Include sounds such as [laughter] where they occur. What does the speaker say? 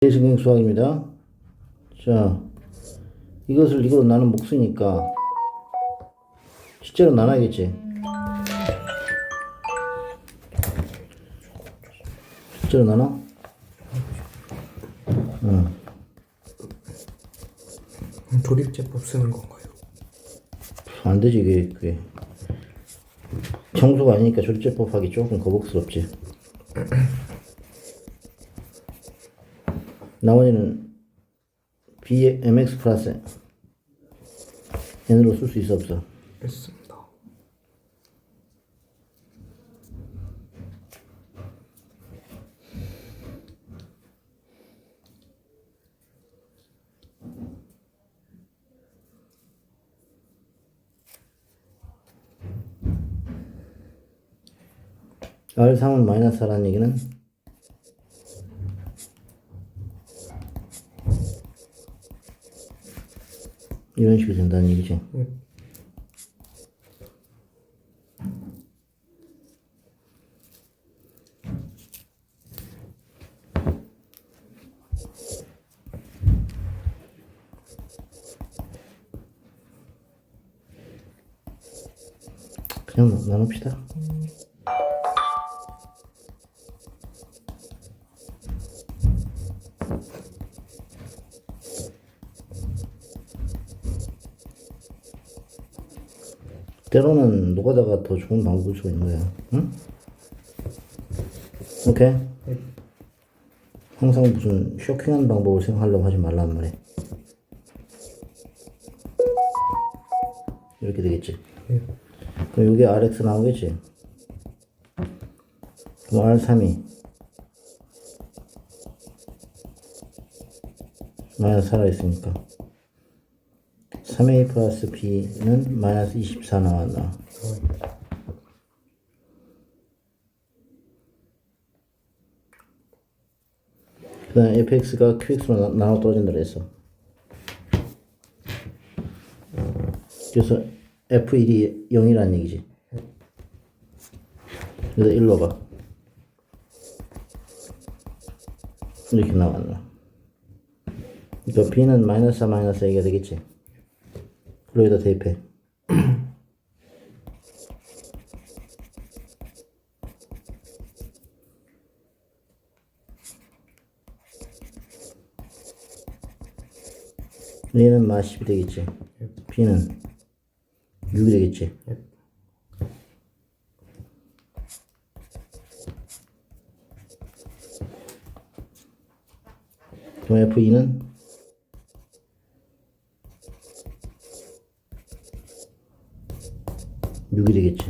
대승경 수학입니다. 자, 이것을 이걸로 나는 몫이니까 실제로 나눠야겠지. 실제로 나눠? 응. 조립제법 쓰는 건가요? 안 되지, 이게, 그게. 청소가 아니니까 조립제법 하기 조금 거북스럽지. [clears throat] 나머지는 BMX 플러스 N으로 쓸 수 있어, 없어? 했습니다. R3은 마이너스 4라는 얘기는 이런 식이 된다는 얘기지. 그냥 나눕시다. 때로는 노가다가 더 좋은 방법일 수 있는 거야. 응? 오케이? 항상 무슨 쇼킹한 방법을 생각하려고 하지 말란 말이야. 이렇게 되겠지. 그럼 이게 RX 나오겠지? 그럼 R3이 마이너스 살아있으니까 3a 플러스 b는 마이너스 24 나왔나 그 다음 fx가 qx로 나- 나눠 떨어진다 그랬어. 그래서 f1이 0이라는 얘기지. 그래서 1로 가 이렇게 나왔나? 그러니까 b는 마이너스 4 마이너스 a가 되겠지 여기다 대입해. [clears throat] 얘는 마 10이 되겠지. B는 6이 되겠지. 그럼 f2는 6이 되겠지